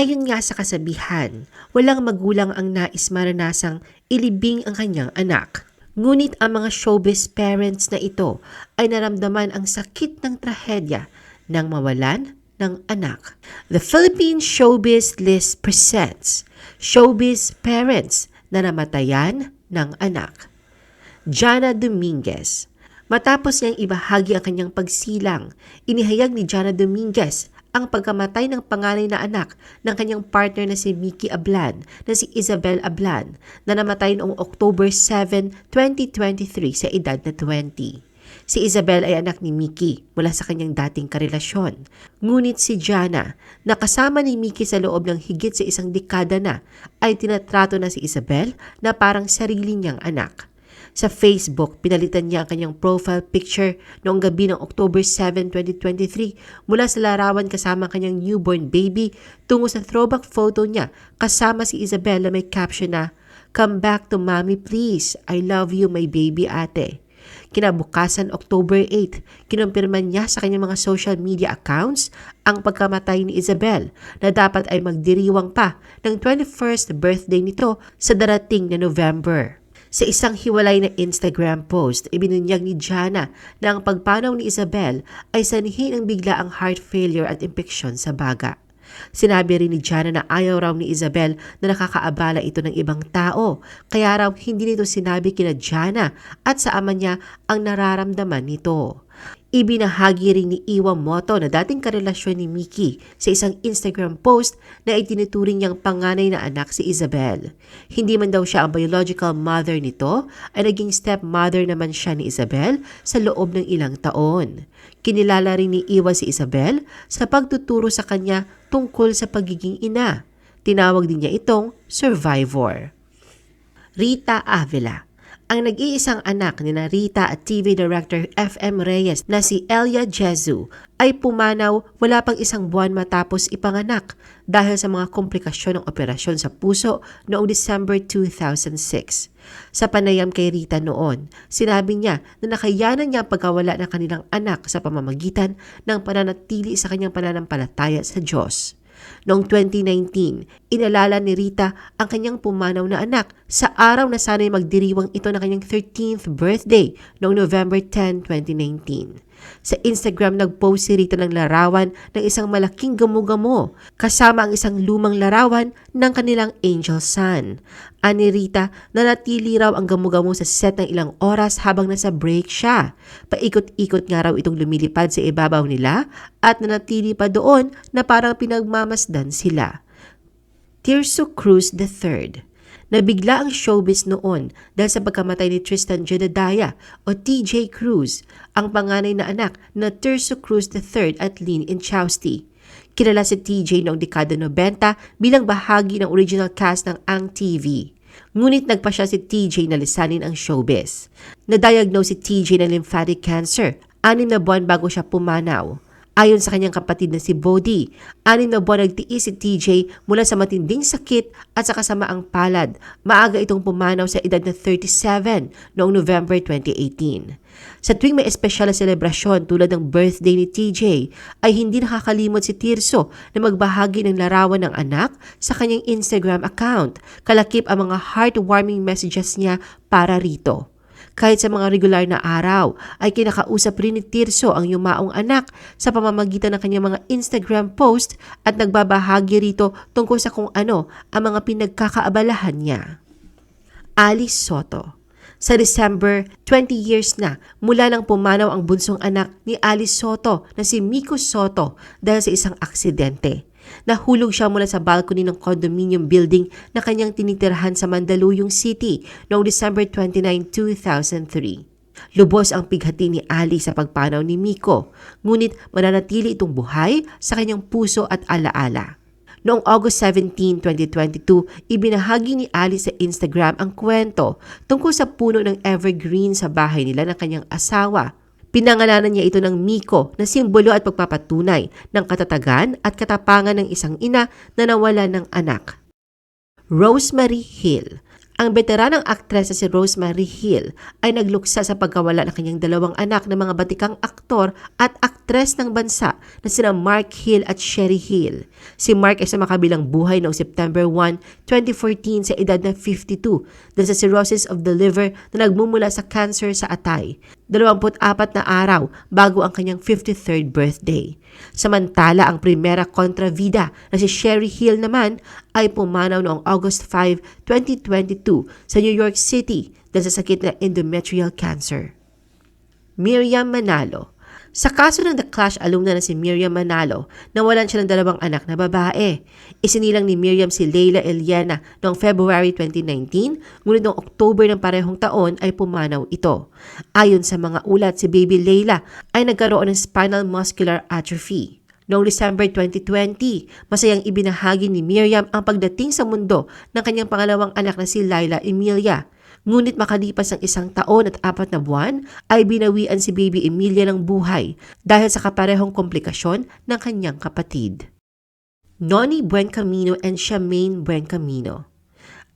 Ayon nga sa kasabihan, walang magulang ang nais maranasang ilibing ang kanyang anak. Ngunit ang mga showbiz parents na ito ay naramdaman ang sakit ng trahedya ng mawalan ng anak. The Philippine Showbiz List presents Showbiz Parents na namatayan ng anak. Jana Dominguez Matapos niyang ibahagi ang kanyang pagsilang, inihayag ni Jana Dominguez ang pagkamatay ng panganay na anak ng kanyang partner na si Mickey Ablan na si Isabel Ablan na namatay noong October 7, 2023 sa edad na 20. Si Isabel ay anak ni Mickey mula sa kanyang dating karelasyon. Ngunit si Jana, na kasama ni Mickey sa loob ng higit sa isang dekada na, ay tinatrato na si Isabel na parang sarili niyang anak. Sa Facebook, pinalitan niya ang kanyang profile picture noong gabi ng October 7, 2023 mula sa larawan kasama ang kanyang newborn baby tungo sa throwback photo niya kasama si Isabella may caption na, Come back to mommy please. I love you my baby ate. Kinabukasan October 8, kinumpirma niya sa kanyang mga social media accounts ang pagkamatay ni Isabel na dapat ay magdiriwang pa ng 21st birthday nito sa darating na November. Sa isang hiwalay na Instagram post, ibinunyag ni Jana na ang pagpanaw ni Isabel ay sanhi ng biglaang heart failure at impeksyon sa baga. Sinabi rin ni Jana na ayaw raw ni Isabel na nakakaabala ito ng ibang tao, kaya raw hindi nito sinabi kina Jana at sa ama niya ang nararamdaman nito. Ibinahagi rin ni Iwa Moto na dating karelasyon ni Mickey sa isang Instagram post na itinuturing niyang panganay na anak si Isabel. Hindi man daw siya ang biological mother nito, ay naging stepmother naman siya ni Isabel sa loob ng ilang taon. Kinilala rin ni Iwa si Isabel sa pagtuturo sa kanya tungkol sa pagiging ina. Tinawag din niya itong survivor. Rita Avila ang nag-iisang anak ni Narita at TV Director FM Reyes na si Elia Jezu ay pumanaw wala pang isang buwan matapos ipanganak dahil sa mga komplikasyon ng operasyon sa puso noong December 2006. Sa panayam kay Rita noon, sinabi niya na nakayanan niya ang pagkawala ng kanilang anak sa pamamagitan ng pananatili sa kanyang pananampalataya sa Diyos. Noong 2019, inalala ni Rita ang kanyang pumanaw na anak sa araw na sana'y magdiriwang ito ng kanyang 13th birthday noong November 10, 2019. Sa Instagram nag-post si Rita ng larawan ng isang malaking gamo-gamo kasama ang isang lumang larawan ng kanilang angel son. Ani Rita, nanatili raw ang gamo-gamo sa set ng ilang oras habang nasa break siya. Paikot-ikot nga raw itong lumilipad sa ibabaw nila at nanatili pa doon na parang pinagmamasdan sila. Tirso Cruz III Nabigla ang showbiz noon dahil sa pagkamatay ni Tristan Jedediah o TJ Cruz, ang panganay na anak na Terso Cruz III at Lynn Inchausti. Kilala si TJ noong dekada 90 bilang bahagi ng original cast ng Ang TV. Ngunit nagpa siya si TJ na lisanin ang showbiz. Nadiagnose si TJ ng lymphatic cancer, anim na buwan bago siya pumanaw. Ayon sa kanyang kapatid na si Bodhi, anin na buwan nagtiis si TJ mula sa matinding sakit at sa kasamaang palad. Maaga itong pumanaw sa edad na 37 noong November 2018. Sa tuwing may espesyal na selebrasyon tulad ng birthday ni TJ, ay hindi nakakalimot si Tirso na magbahagi ng larawan ng anak sa kanyang Instagram account. Kalakip ang mga heartwarming messages niya para rito. Kahit sa mga regular na araw, ay kinakausap rin ni Tirso ang yumaong anak sa pamamagitan ng kanyang mga Instagram post at nagbabahagi rito tungkol sa kung ano ang mga pinagkakaabalahan niya. Alice Soto sa December, 20 years na mula nang pumanaw ang bunsong anak ni Alice Soto na si Miko Soto dahil sa isang aksidente. Nahulog siya mula sa balcony ng condominium building na kanyang tinitirahan sa Mandaluyong City noong December 29, 2003. Lubos ang pighati ni Ali sa pagpanaw ni Miko, ngunit mananatili itong buhay sa kanyang puso at alaala. Noong August 17, 2022, ibinahagi ni Ali sa Instagram ang kwento tungkol sa puno ng evergreen sa bahay nila ng kanyang asawa Pinangalanan niya ito ng Miko na simbolo at pagpapatunay ng katatagan at katapangan ng isang ina na nawala ng anak. Rosemary Hill Ang veteranang aktres na si Rosemary Hill ay nagluksa sa pagkawala ng kanyang dalawang anak na mga batikang aktor at aktres ng bansa na sina Mark Hill at Sherry Hill. Si Mark ay sa makabilang buhay noong September 1, 2014 sa edad na 52 dahil sa cirrhosis of the liver na nagmumula sa cancer sa atay. 24 na araw bago ang kanyang 53rd birthday. Samantala, ang primera kontravida na si Sherry Hill naman ay pumanaw noong August 5, 2022 sa New York City dahil sa sakit na endometrial cancer. Miriam Manalo sa kaso ng The Clash alumna na si Miriam Manalo, nawalan siya ng dalawang anak na babae. Isinilang ni Miriam si Leila Eliana noong February 2019, ngunit noong October ng parehong taon ay pumanaw ito. Ayon sa mga ulat, si baby Leila ay nagkaroon ng spinal muscular atrophy. Noong December 2020, masayang ibinahagi ni Miriam ang pagdating sa mundo ng kanyang pangalawang anak na si Laila Emilia. Ngunit makalipas ang isang taon at apat na buwan, ay binawian si baby Emilia ng buhay dahil sa kaparehong komplikasyon ng kanyang kapatid. Noni Buencamino and Charmaine Buencamino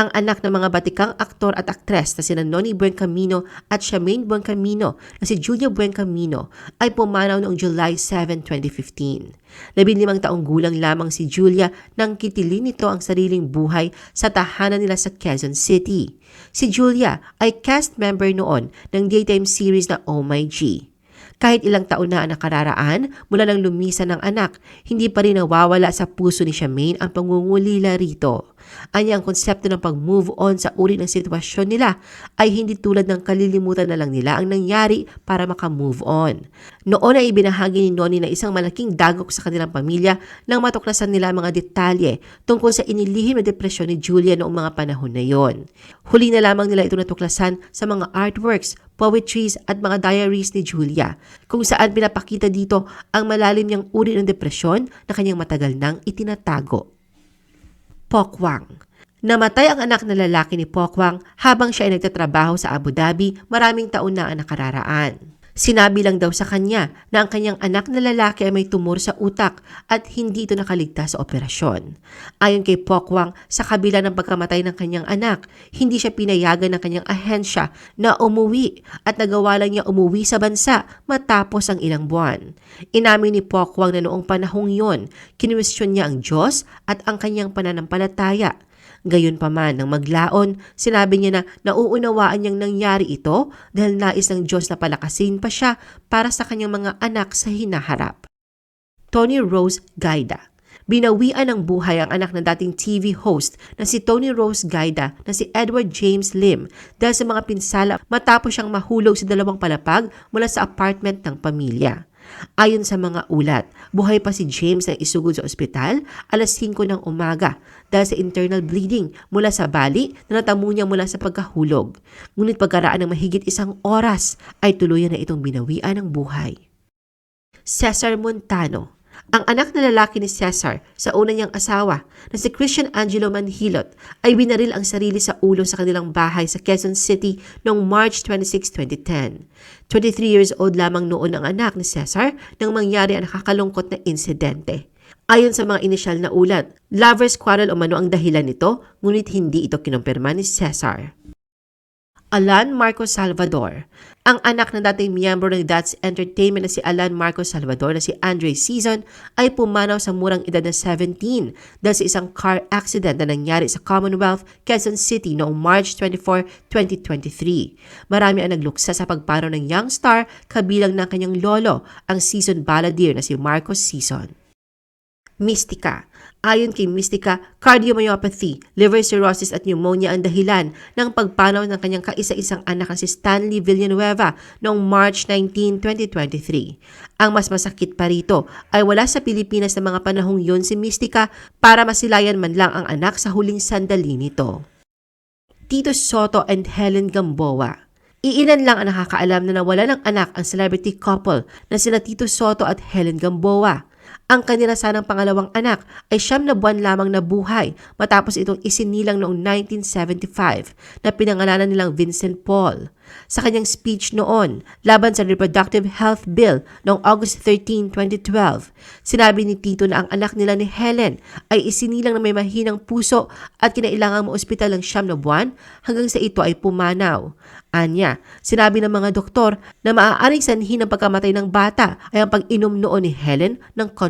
ang anak ng mga batikang aktor at aktres na sina Noni Buencamino at Charmaine Buencamino na si Julia Buencamino ay pumanaw noong July 7, 2015. Labinlimang taong gulang lamang si Julia nang kitilin nito ang sariling buhay sa tahanan nila sa Quezon City. Si Julia ay cast member noon ng daytime series na Oh My G. Kahit ilang taon na ang nakararaan mula nang lumisan ng anak, hindi pa rin nawawala sa puso ni Charmaine ang pangungulila rito. Anya ang konsepto ng pag-move on sa uri ng sitwasyon nila ay hindi tulad ng kalilimutan na lang nila ang nangyari para maka-move on. Noon ay ibinahagi ni Noni na isang malaking dagok sa kanilang pamilya nang matuklasan nila mga detalye tungkol sa inilihim na depresyon ni Julia noong mga panahon na yon. Huli na lamang nila ito natuklasan sa mga artworks, poetries at mga diaries ni Julia, kung saan pinapakita dito ang malalim niyang uri ng depresyon na kanyang matagal nang itinatago. Pokwang Namatay ang anak na lalaki ni Pokwang habang siya ay nagtatrabaho sa Abu Dhabi maraming taon na ang nakararaan. Sinabi lang daw sa kanya na ang kanyang anak na lalaki ay may tumor sa utak at hindi ito nakaligtas sa operasyon. Ayon kay Pokwang, sa kabila ng pagkamatay ng kanyang anak, hindi siya pinayagan ng kanyang ahensya na umuwi at nagawa lang niya umuwi sa bansa matapos ang ilang buwan. Inamin ni Pokwang na noong panahong yon, kinwestiyon niya ang Diyos at ang kanyang pananampalataya Gayon pa man, nang maglaon, sinabi niya na nauunawaan niyang nangyari ito dahil nais ng Diyos na palakasin pa siya para sa kanyang mga anak sa hinaharap. Tony Rose Gaida Binawian ng buhay ang anak ng dating TV host na si Tony Rose Gaida na si Edward James Lim dahil sa mga pinsala matapos siyang mahulog sa dalawang palapag mula sa apartment ng pamilya. Ayon sa mga ulat, buhay pa si James ang isugod sa ospital alas 5 ng umaga dahil sa internal bleeding mula sa bali na natamo niya mula sa pagkahulog. Ngunit pagkaraan ng mahigit isang oras ay tuluyan na itong binawian ng buhay. Cesar Montano ang anak na lalaki ni Cesar sa una niyang asawa na si Christian Angelo Manhilot ay binaril ang sarili sa ulo sa kanilang bahay sa Quezon City noong March 26, 2010. 23 years old lamang noon ang anak ni Cesar nang mangyari ang nakakalungkot na insidente. Ayon sa mga inisyal na ulat, lover's quarrel o mano ang dahilan nito, ngunit hindi ito kinumpirma ni Cesar. Alan Marcos Salvador. Ang anak ng dating miyembro ng That's Entertainment na si Alan Marcos Salvador na si Andre Season ay pumanaw sa murang edad na 17 dahil sa isang car accident na nangyari sa Commonwealth, Quezon City noong March 24, 2023. Marami ang nagluksa sa pagpanaw ng young star kabilang ng kanyang lolo, ang season balladeer na si Marcos Season. Mystica. Ayon kay Mystica, cardiomyopathy, liver cirrhosis at pneumonia ang dahilan ng pagpanaw ng kanyang kaisa-isang anak na si Stanley Villanueva noong March 19, 2023. Ang mas masakit pa rito ay wala sa Pilipinas sa mga panahong yun si Mystica para masilayan man lang ang anak sa huling sandali nito. Tito Soto and Helen Gamboa Iilan lang ang nakakaalam na nawala ng anak ang celebrity couple na sina Tito Soto at Helen Gamboa. Ang kanila sanang pangalawang anak ay siyam na buwan lamang na buhay matapos itong isinilang noong 1975 na pinangalanan nilang Vincent Paul. sa kanyang speech noon laban sa Reproductive Health Bill noong August 13, 2012. Sinabi ni Tito na ang anak nila ni Helen ay isinilang na may mahinang puso at kinailangang maospital ng siyam na buwan hanggang sa ito ay pumanaw. Anya, sinabi ng mga doktor na maaaring sanhi ng pagkamatay ng bata ay ang pag-inom noon ni Helen ng